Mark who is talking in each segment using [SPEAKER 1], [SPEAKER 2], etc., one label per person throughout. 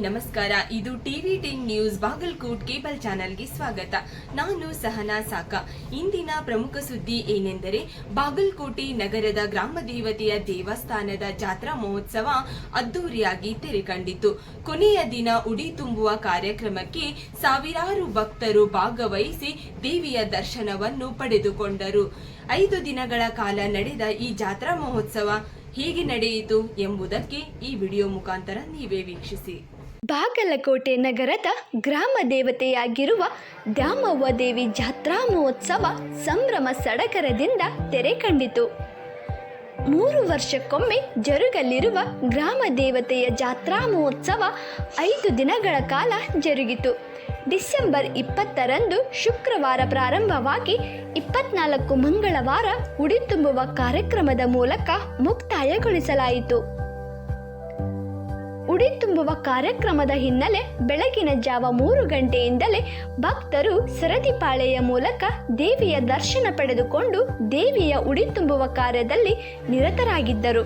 [SPEAKER 1] ನಮಸ್ಕಾರ. ಇದು TV ten news Bagalkot cable ಚಾನೆಲ್ಗೆ ಸ್ವಾಗತ. ನಾನು ಸಹನಾ ಸಾಕ. ಇಂದಿನ ಪ್ರಮುಖ ಸುದ್ದಿ ಏನೆಂದರೆ, ಬಾಗಲಕೋಟೆ ನಗರದ ಗ್ರಾಮ ದೇವತೆಯ ದೇವಸ್ಥಾನದ ಜಾತ್ರಾ ಮಹೋತ್ಸವ ಅದ್ದೂರಿಯಾಗಿ ತೆರೆಕಂಡಿತು ಕೊನೆಯ ದಿನ ಉಡಿ ತುಂಬುವ ಕಾರ್ಯಕ್ರಮಕ್ಕೆ ಸಾವಿರಾರು ಭಕ್ತರು ಭಾಗವಹಿಸಿ ದೇವಿಯ ದರ್ಶನವನ್ನು ಪಡೆದುಕೊಂಡರು. ಐದು ದಿನಗಳ ಕಾಲ ನಡೆದ ಈ ಜಾತ್ರಾ ಮಹೋತ್ಸವ ಹೇಗೆ ನಡೆಯಿತು ಎಂಬುದಕ್ಕೆ ಈ ವಿಡಿಯೋ ಮುಖಾಂತರ ನೀವೇ ವೀಕ್ಷಿಸಿ.
[SPEAKER 2] ಬಾಗಲಕೋಟೆ ನಗರದ ಗ್ರಾಮ ದೇವತೆಯಾಗಿರುವ ದ್ಯಾಮವ್ವ ದೇವಿ ಜಾತ್ರಾ ಮಹೋತ್ಸವ ಸಂಭ್ರಮ ಸಡಗರದಿಂದ ತೆರೆ ಕಂಡಿತು. ಮೂರು ವರ್ಷಕ್ಕೊಮ್ಮೆ ಜರುಗಲಿರುವ ಗ್ರಾಮ ದೇವತೆಯ ಜಾತ್ರಾ ಮಹೋತ್ಸವ ಐದು ದಿನಗಳ ಕಾಲ ಜರುಗಿತು. ಡಿಸೆಂಬರ್ ಇಪ್ಪತ್ತರಂದು ಶುಕ್ರವಾರ ಪ್ರಾರಂಭವಾಗಿ ಇಪ್ಪತ್ನಾಲ್ಕು ಮಂಗಳವಾರ ಉಡಿ ತುಂಬುವ ಕಾರ್ಯಕ್ರಮದ ಮೂಲಕ ಮುಕ್ತಾಯಗೊಳಿಸಲಾಯಿತು. ಉಡಿ ತುಂಬುವ ಕಾರ್ಯಕ್ರಮದ ಹಿನ್ನೆಲೆ ಬೆಳಗಿನ ಜಾವ ಮೂರು ಗಂಟೆಯಿಂದಲೇ ಭಕ್ತರು ಸರದಿಪಾಳೆಯ ಮೂಲಕ ದೇವಿಯ ದರ್ಶನ ಪಡೆದುಕೊಂಡು ದೇವಿಯ ಉಡಿ ತುಂಬುವ ಕಾರ್ಯದಲ್ಲಿ ನಿರತರಾಗಿದ್ದರು.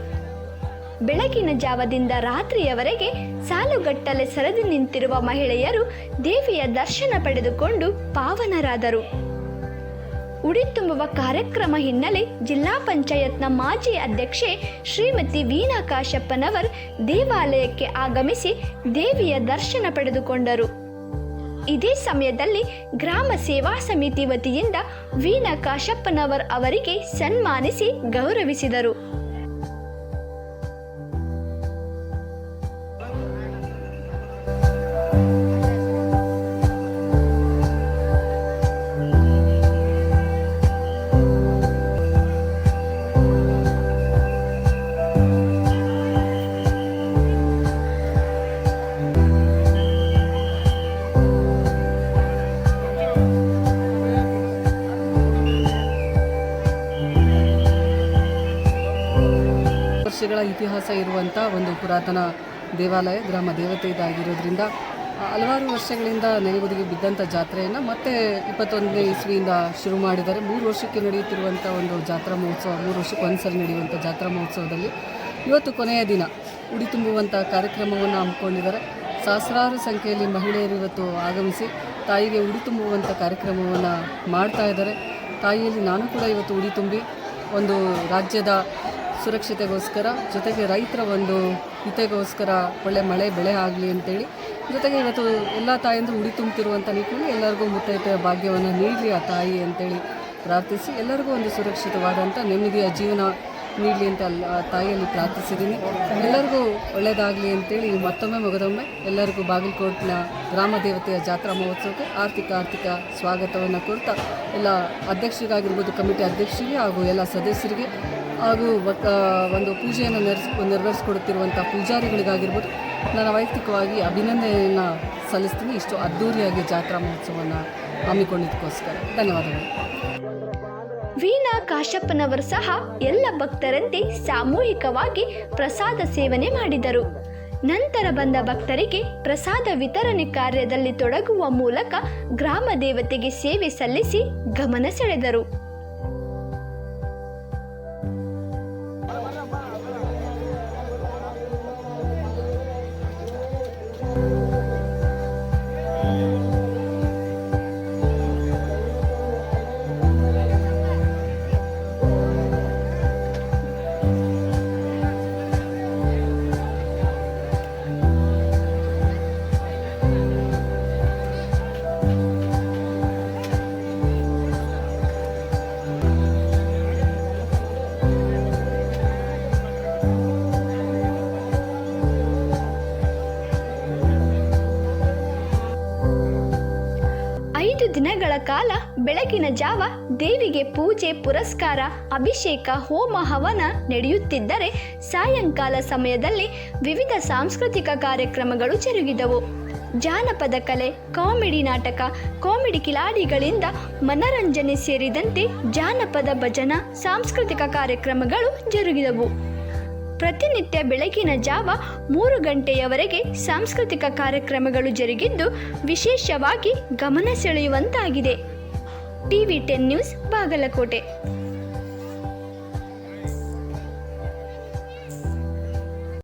[SPEAKER 2] ಬೆಳಗಿನ ಜಾವದಿಂದ ರಾತ್ರಿಯವರೆಗೆ ಸಾಲುಗಟ್ಟಲೆ ಸರದಿ ನಿಂತಿರುವ ಮಹಿಳೆಯರು ದೇವಿಯ ದರ್ಶನ ಪಡೆದುಕೊಂಡು ಪಾವನರಾದರು. ಉಡಿ ತುಂಬುವ ಕಾರ್ಯಕ್ರಮ ಹಿನ್ನೆಲೆ ಜಿಲ್ಲಾ ಪಂಚಾಯತ್ನ ಮಾಜಿ ಅಧ್ಯಕ್ಷೆ ಶ್ರೀಮತಿ ವೀಣಾ ಕಾಶಪ್ಪನವರ್ ದೇವಾಲಯಕ್ಕೆ ಆಗಮಿಸಿ ದೇವಿಯ ದರ್ಶನ ಪಡೆದುಕೊಂಡರು. ಇದೇ ಸಮಯದಲ್ಲಿ ಗ್ರಾಮ ಸೇವಾ ಸಮಿತಿ ವತಿಯಿಂದ ವೀಣಾ ಕಾಶಪ್ಪನವರ್ ಅವರಿಗೆ ಸನ್ಮಾನಿಸಿ ಗೌರವಿಸಿದರು.
[SPEAKER 3] ವರ್ಷಗಳ ಇತಿಹಾಸ ಇರುವಂಥ ಒಂದು ಪುರಾತನ ದೇವಾಲಯ, ಗ್ರಾಮ ದೇವತೆ ಇದಾಗಿರೋದ್ರಿಂದ ಹಲವಾರು ವರ್ಷಗಳಿಂದ ನೆನೆಗುದಿಗೆ ಬಿದ್ದಂಥ ಜಾತ್ರೆಯನ್ನು ಮತ್ತೆ ಇಪ್ಪತ್ತೊಂದನೇ ಇಸ್ವಿಯಿಂದ ಶುರು ಮಾಡಿದ್ದಾರೆ. ಮೂರು ವರ್ಷಕ್ಕೆ ನಡೆಯುತ್ತಿರುವಂಥ ಒಂದು ಜಾತ್ರಾ ಮಹೋತ್ಸವ, ಮೂರು ವರ್ಷಕ್ಕೆ ಒಂದ್ಸರಿ ನಡೆಯುವಂಥ ಜಾತ್ರಾ ಮಹೋತ್ಸವದಲ್ಲಿ ಇವತ್ತು ಕೊನೆಯ ದಿನ ಉಡಿ ತುಂಬುವಂಥ ಕಾರ್ಯಕ್ರಮವನ್ನು ಹಮ್ಮಿಕೊಂಡಿದ್ದಾರೆ. ಸಹಸ್ರಾರು ಸಂಖ್ಯೆಯಲ್ಲಿ ಮಹಿಳೆಯರು ಇವತ್ತು ಆಗಮಿಸಿ ತಾಯಿಗೆ ಉಡಿ ತುಂಬುವಂಥ ಕಾರ್ಯಕ್ರಮವನ್ನು ಮಾಡ್ತಾ ಇದ್ದಾರೆ. ತಾಯಿಯಲ್ಲಿ ನಾನು ಕೂಡ ಇವತ್ತು ಉಡಿ ತುಂಬಿ ಒಂದು ರಾಜ್ಯದ ಸುರಕ್ಷತೆಗೋಸ್ಕರ, ಜೊತೆಗೆ ರೈತರ ಒಂದು ಹಿತೆಗೋಸ್ಕರ ಒಳ್ಳೆ ಮಳೆ, ಬೆಳೆ ಆಗಲಿ ಅಂತೇಳಿ. ಜೊತೆಗೆ ಇವತ್ತು ಎಲ್ಲ ತಾಯಂದು ಉಡಿ ತುಂಬುತ್ತಿರುವಂಥ ನಿಟ್ಟಿನಲ್ಲಿ ಎಲ್ಲರಿಗೂ ಮುತ್ತೈದೆಯ ಭಾಗ್ಯವನ್ನು ನೀಡಲಿ ಆ ತಾಯಿ ಅಂತೇಳಿ ಪ್ರಾರ್ಥಿಸಿ, ಎಲ್ಲರಿಗೂ ಒಂದು ಸುರಕ್ಷಿತವಾದಂಥ ನೆಮ್ಮದಿಯ ಜೀವನ ನೀಡಲಿ ಅಂತ ಆ ತಾಯಿಯಲ್ಲಿ ಪ್ರಾರ್ಥಿಸಿದ್ದೀನಿ. ಎಲ್ಲರಿಗೂ ಒಳ್ಳೆಯದಾಗಲಿ ಅಂತೇಳಿ ಮತ್ತೊಮ್ಮೆ ಮಗದೊಮ್ಮೆ ಎಲ್ಲರಿಗೂ ಬಾಗಲಕೋಟಿನ ಗ್ರಾಮ ದೇವತೆಯ ಜಾತ್ರಾ ಮಹೋತ್ಸವಕ್ಕೆ ಆರ್ಥಿಕ ಆರ್ಥಿಕ ಸ್ವಾಗತವನ್ನು ಕೊಡ್ತಾ, ಎಲ್ಲ ಅಧ್ಯಕ್ಷರಿಗಾಗಿರ್ಬೋದು ಕಮಿಟಿ ಅಧ್ಯಕ್ಷರಿಗೆ ಹಾಗೂ ಎಲ್ಲ ಸದಸ್ಯರಿಗೆ ಹಾಗೂ ಒಂದು ಪೂಜೆಯನ್ನು ನೆರೆಸ್ ನೆರವೇರಿಸ್ಕೊಡುತ್ತಿರುವಂಥ ಪೂಜಾರಿಗಳಿಗಾಗಿರ್ಬೋದು ನಾನು ವೈಯಕ್ತಿಕವಾಗಿ ಅಭಿನಂದನೆಯನ್ನು ಸಲ್ಲಿಸ್ತೀನಿ. ಇಷ್ಟು ಅದ್ಧೂರಿಯಾಗಿ ಜಾತ್ರಾ ಮಹೋತ್ಸವವನ್ನು ಹಮ್ಮಿಕೊಂಡಿದ್ದಕ್ಕೋಸ್ಕರ ಧನ್ಯವಾದಗಳು.
[SPEAKER 2] ವೀಣಾ ಕಾಶಪ್ಪನವರು ಸಹ ಎಲ್ಲ ಭಕ್ತರಂತೆ ಸಾಮೂಹಿಕವಾಗಿ ಪ್ರಸಾದ ಸೇವನೆ ಮಾಡಿದರು. ನಂತರ ಬಂದ ಭಕ್ತರಿಗೆ ಪ್ರಸಾದ ವಿತರಣೆ ಕಾರ್ಯದಲ್ಲಿ ತೊಡಗುವ ಮೂಲಕ ಗ್ರಾಮ ದೇವತೆಗೆ ಸೇವೆ ಸಲ್ಲಿಸಿ ಗಮನ ಸೆಳೆದರು. ಐದು ದಿನಗಳ ಕಾಲ ಬೆಳಗಿನ ಜಾವ ದೇವಿಗೆ ಪೂಜೆ, ಪುರಸ್ಕಾರ, ಅಭಿಷೇಕ, ಹೋಮ, ಹವನ ನಡೆಯುತ್ತಿದ್ದರೆ ಸಾಯಂಕಾಲ ಸಮಯದಲ್ಲಿ ವಿವಿಧ ಸಾಂಸ್ಕೃತಿಕ ಕಾರ್ಯಕ್ರಮಗಳು ಜರುಗಿದವು. ಜಾನಪದ ಕಲೆ, ಕಾಮಿಡಿ ನಾಟಕ, ಕಾಮಿಡಿ ಕಿಲಾಡಿಗಳಿಂದ ಮನರಂಜನೆ ಸೇರಿದಂತೆ ಜಾನಪದ ಭಜನಾ, ಸಾಂಸ್ಕೃತಿಕ ಕಾರ್ಯಕ್ರಮಗಳು ಜರುಗಿದವು. ಪ್ರತಿನಿತ್ಯ ಬೆಳಗಿನ ಜಾವ ಮೂರು ಗಂಟೆಯವರೆಗೆ ಸಾಂಸ್ಕೃತಿಕ ಕಾರ್ಯಕ್ರಮಗಳು ಜರುಗಿದ್ದು ವಿಶೇಷವಾಗಿ ಗಮನ ಸೆಳೆಯುವಂತಾಗಿದೆ. TV ten news Bagalkote.